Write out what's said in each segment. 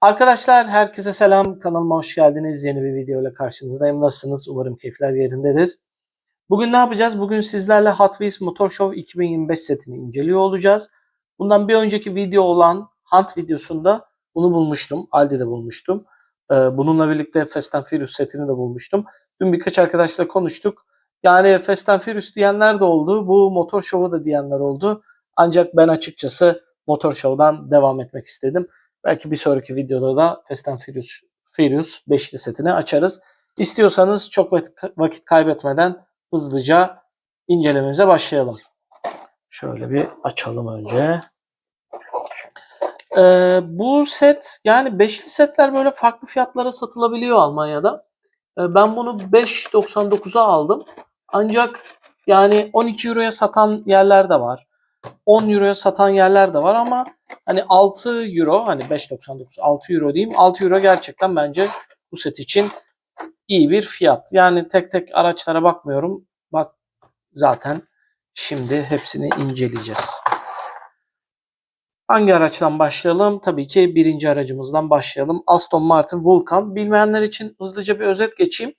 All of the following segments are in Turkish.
Arkadaşlar herkese selam. Kanalıma hoş geldiniz. Yeni bir video ile karşınızdayım. Nasılsınız? Umarım keyifler yerindedir. Bugün ne yapacağız? Bugün sizlerle Hot Wheels Motor Show 2025 setini inceliyor olacağız. Bundan bir önceki video olan Hunt videosunda bunu bulmuştum. Aldi'de bulmuştum. Ee, Bununla birlikte Fast and Furious setini de bulmuştum. Dün birkaç arkadaşla konuştuk. Yani Fast and Furious diyenler de oldu. Bu Motor Show'a da diyenler oldu. Ancak ben açıkçası Motor Show'dan devam etmek istedim. Belki bir sonraki videoda da Fast and Furious, Furious 5'li setini açarız. İstiyorsanız çok vakit, kaybetmeden hızlıca incelememize başlayalım. Şöyle bir açalım önce. Ee, bu set yani beşli setler böyle farklı fiyatlara satılabiliyor Almanya'da. Ee, ben bunu 5.99'a aldım. Ancak yani 12 euroya satan yerler de var. 10 euroya satan yerler de var ama hani 6 euro hani 5.99 6 euro diyeyim 6 euro gerçekten bence bu set için iyi bir fiyat. Yani tek tek araçlara bakmıyorum. Bak zaten şimdi hepsini inceleyeceğiz. Hangi araçtan başlayalım? Tabii ki birinci aracımızdan başlayalım. Aston Martin Vulcan. Bilmeyenler için hızlıca bir özet geçeyim.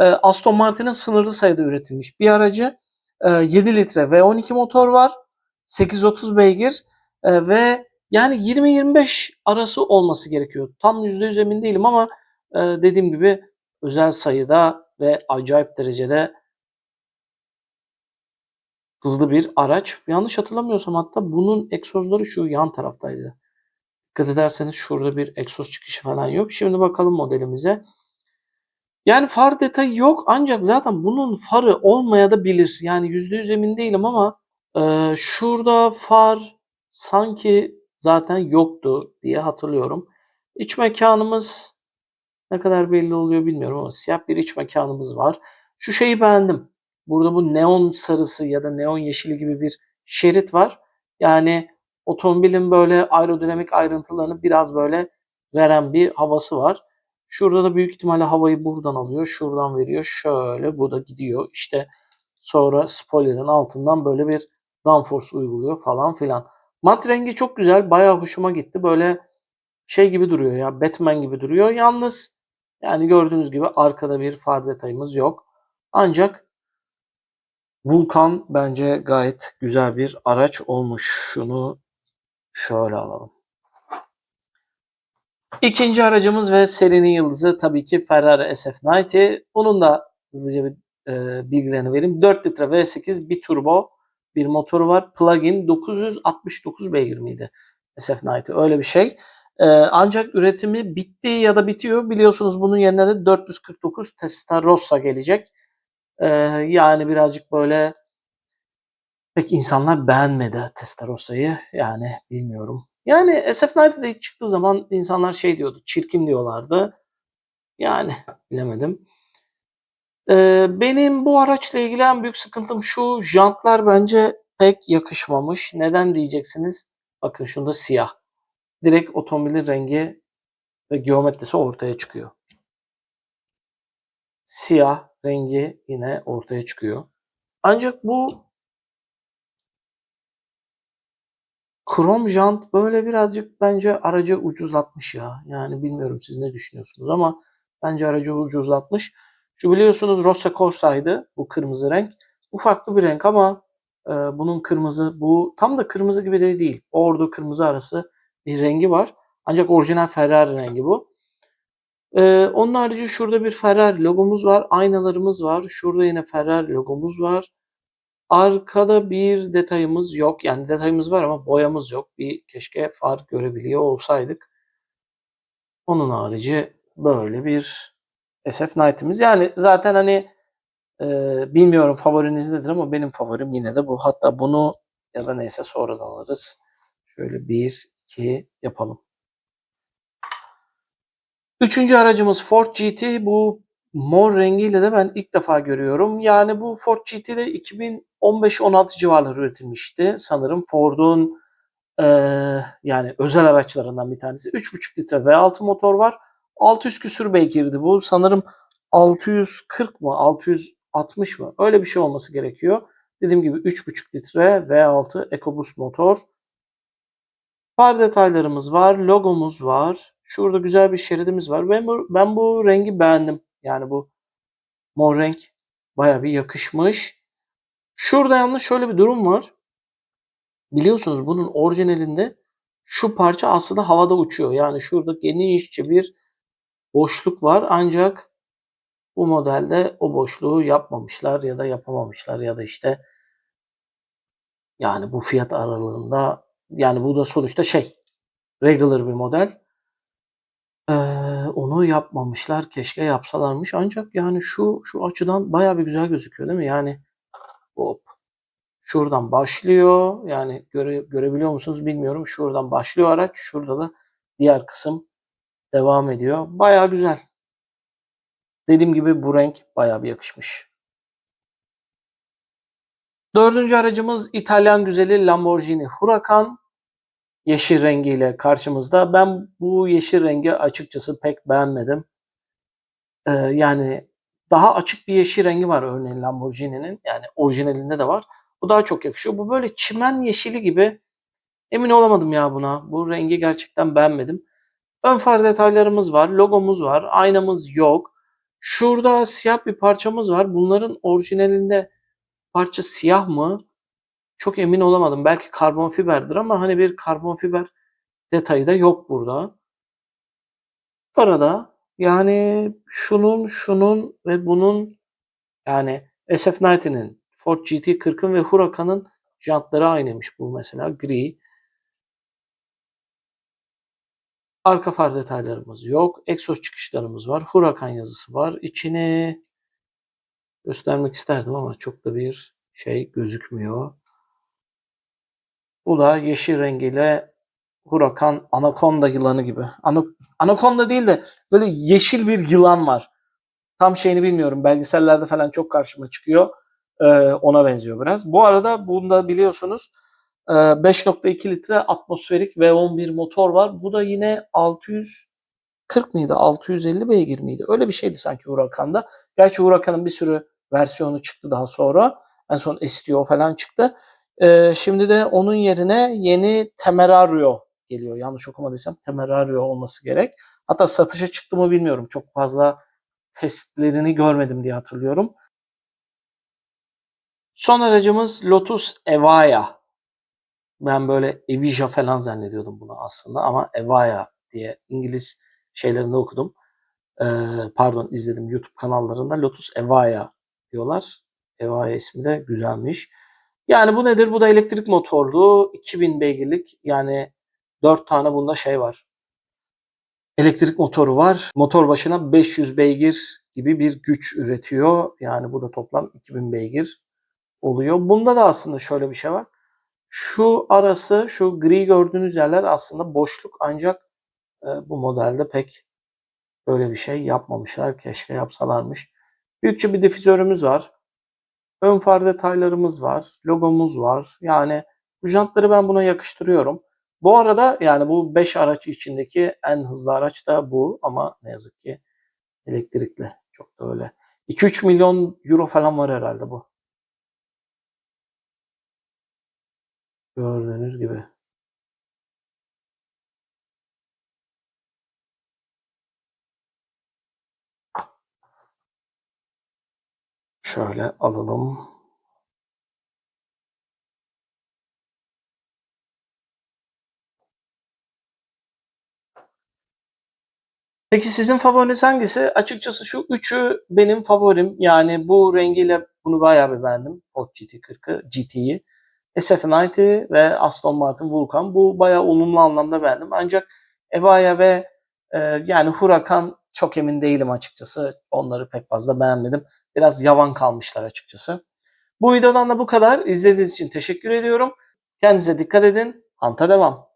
Ee, Aston Martin'in sınırlı sayıda üretilmiş bir aracı. Ee, 7 litre V12 motor var. 830 beygir e, ve yani 20-25 arası olması gerekiyor. Tam %100 emin değilim ama e, dediğim gibi özel sayıda ve acayip derecede hızlı bir araç. Yanlış hatırlamıyorsam hatta bunun egzozları şu yan taraftaydı. Dikkat ederseniz şurada bir egzoz çıkışı falan yok. Şimdi bakalım modelimize. Yani far detayı yok ancak zaten bunun farı olmaya da bilir. Yani %100 emin değilim ama e, şurada far sanki zaten yoktu diye hatırlıyorum. İç mekanımız ne kadar belli oluyor bilmiyorum ama siyah bir iç mekanımız var. Şu şeyi beğendim. Burada bu neon sarısı ya da neon yeşili gibi bir şerit var. Yani otomobilin böyle aerodinamik ayrıntılarını biraz böyle veren bir havası var. Şurada da büyük ihtimalle havayı buradan alıyor. Şuradan veriyor. Şöyle bu da gidiyor. İşte sonra spoiler'ın altından böyle bir downforce uyguluyor falan filan. Mat rengi çok güzel. Bayağı hoşuma gitti. Böyle şey gibi duruyor ya. Batman gibi duruyor. Yalnız yani gördüğünüz gibi arkada bir far detayımız yok. Ancak Vulcan bence gayet güzel bir araç olmuş. Şunu şöyle alalım. İkinci aracımız ve serinin yıldızı tabii ki Ferrari SF90. Bunun da hızlıca bir e, bilgilerini vereyim. 4 litre V8 bir turbo bir motoru var. Plug-in 969 beygir miydi? SF90 öyle bir şey. E, ancak üretimi bitti ya da bitiyor. Biliyorsunuz bunun yerine de 449 Testarossa gelecek. E, yani birazcık böyle pek insanlar beğenmedi Testarossa'yı. Yani bilmiyorum. Yani SF90'da ilk çıktığı zaman insanlar şey diyordu, çirkin diyorlardı. Yani bilemedim. Ee, benim bu araçla ilgili en büyük sıkıntım şu, jantlar bence pek yakışmamış. Neden diyeceksiniz? Bakın şunda siyah. Direkt otomobilin rengi ve geometrisi ortaya çıkıyor. Siyah rengi yine ortaya çıkıyor. Ancak bu Krom jant böyle birazcık bence aracı ucuzlatmış ya. Yani bilmiyorum siz ne düşünüyorsunuz ama bence aracı ucuzlatmış. Şu biliyorsunuz Rossa Corsa'ydı bu kırmızı renk. Bu farklı bir renk ama e, bunun kırmızı bu tam da kırmızı gibi de değil. Ordu kırmızı arası bir rengi var. Ancak orijinal Ferrari rengi bu. E, onun harici şurada bir Ferrari logomuz var. Aynalarımız var. Şurada yine Ferrari logomuz var. Arkada bir detayımız yok. Yani detayımız var ama boyamız yok. Bir keşke far görebiliyor olsaydık. Onun harici böyle bir SF Knight'imiz. Yani zaten hani e, bilmiyorum favoriniz nedir ama benim favorim yine de bu. Hatta bunu ya da neyse sonradan alırız. Şöyle bir, iki yapalım. Üçüncü aracımız Ford GT. Bu mor rengiyle de ben ilk defa görüyorum. Yani bu Ford GT'de 2015-16 civarları üretilmişti. Sanırım Ford'un e, yani özel araçlarından bir tanesi. 3.5 litre V6 motor var. 600 küsür beygirdi bu. Sanırım 640 mı 660 mı öyle bir şey olması gerekiyor. Dediğim gibi 3.5 litre V6 EcoBoost motor. Far detaylarımız var. Logomuz var. Şurada güzel bir şeridimiz var. Ben bu, ben bu rengi beğendim. Yani bu mor renk baya bir yakışmış. Şurada yalnız şöyle bir durum var. Biliyorsunuz bunun orijinalinde şu parça aslında havada uçuyor. Yani şurada genişçe bir boşluk var. Ancak bu modelde o boşluğu yapmamışlar ya da yapamamışlar ya da işte yani bu fiyat aralığında yani bu da sonuçta şey regular bir model. Ee, onu yapmamışlar. Keşke yapsalarmış. Ancak yani şu şu açıdan baya bir güzel gözüküyor değil mi? Yani hop şuradan başlıyor. Yani göre, görebiliyor musunuz bilmiyorum. Şuradan başlıyor araç. Şurada da diğer kısım devam ediyor. Baya güzel. Dediğim gibi bu renk baya bir yakışmış. Dördüncü aracımız İtalyan güzeli Lamborghini Huracan. Yeşil rengiyle karşımızda. Ben bu yeşil rengi açıkçası pek beğenmedim. Ee, yani daha açık bir yeşil rengi var örneğin Lamborghini'nin. Yani orijinalinde de var. Bu daha çok yakışıyor. Bu böyle çimen yeşili gibi. Emin olamadım ya buna. Bu rengi gerçekten beğenmedim. Ön far detaylarımız var. Logomuz var. Aynamız yok. Şurada siyah bir parçamız var. Bunların orijinalinde parça siyah mı? Çok emin olamadım. Belki karbon fiberdir ama hani bir karbon fiber detayı da yok burada. Arada yani şunun, şunun ve bunun yani SF90'nin, Ford GT40'ın ve Huracan'ın jantları aynıymış bu mesela gri. Arka far detaylarımız yok. Egzoz çıkışlarımız var. Huracan yazısı var. İçini göstermek isterdim ama çok da bir şey gözükmüyor. Bu da yeşil rengiyle Huracan anakonda yılanı gibi. Ana, anakonda değil de böyle yeşil bir yılan var. Tam şeyini bilmiyorum. Belgesellerde falan çok karşıma çıkıyor. Ee, ona benziyor biraz. Bu arada bunda biliyorsunuz 5.2 litre atmosferik V11 motor var. Bu da yine 640 mıydı? 650 beygir miydi? Öyle bir şeydi sanki Huracan'da. Gerçi Huracan'ın bir sürü versiyonu çıktı daha sonra. En son STO falan çıktı. Ee, şimdi de onun yerine yeni Temerario geliyor. Yanlış okumadıysam Temerario olması gerek. Hatta satışa çıktı mı bilmiyorum. Çok fazla testlerini görmedim diye hatırlıyorum. Son aracımız Lotus Evaya. Ben böyle Evija falan zannediyordum bunu aslında ama Evaya diye İngiliz şeylerinde okudum. Ee, pardon izledim YouTube kanallarında Lotus Evaya diyorlar. Evaya ismi de güzelmiş. Yani bu nedir? Bu da elektrik motorlu 2000 beygirlik yani 4 tane bunda şey var. Elektrik motoru var. Motor başına 500 beygir gibi bir güç üretiyor. Yani bu da toplam 2000 beygir oluyor. Bunda da aslında şöyle bir şey var. Şu arası, şu gri gördüğünüz yerler aslında boşluk ancak e, bu modelde pek böyle bir şey yapmamışlar. Keşke yapsalarmış. Büyükçe bir difüzörümüz var. Ön far detaylarımız var. Logomuz var. Yani bu jantları ben buna yakıştırıyorum. Bu arada yani bu 5 araç içindeki en hızlı araç da bu ama ne yazık ki elektrikli. Çok da öyle. 2-3 milyon euro falan var herhalde bu. Gördüğünüz gibi. Şöyle alalım. Peki sizin favoriniz hangisi? Açıkçası şu üçü benim favorim. Yani bu rengiyle bunu bayağı bir beğendim. Ford GT40'ı, GT'yi. SF90 ve Aston Martin Vulcan. Bu bayağı olumlu anlamda beğendim. Ancak Evaya ve e, yani Huracan çok emin değilim açıkçası. Onları pek fazla beğenmedim. Biraz yavan kalmışlar açıkçası. Bu videodan da bu kadar. İzlediğiniz için teşekkür ediyorum. Kendinize dikkat edin. Hanta devam.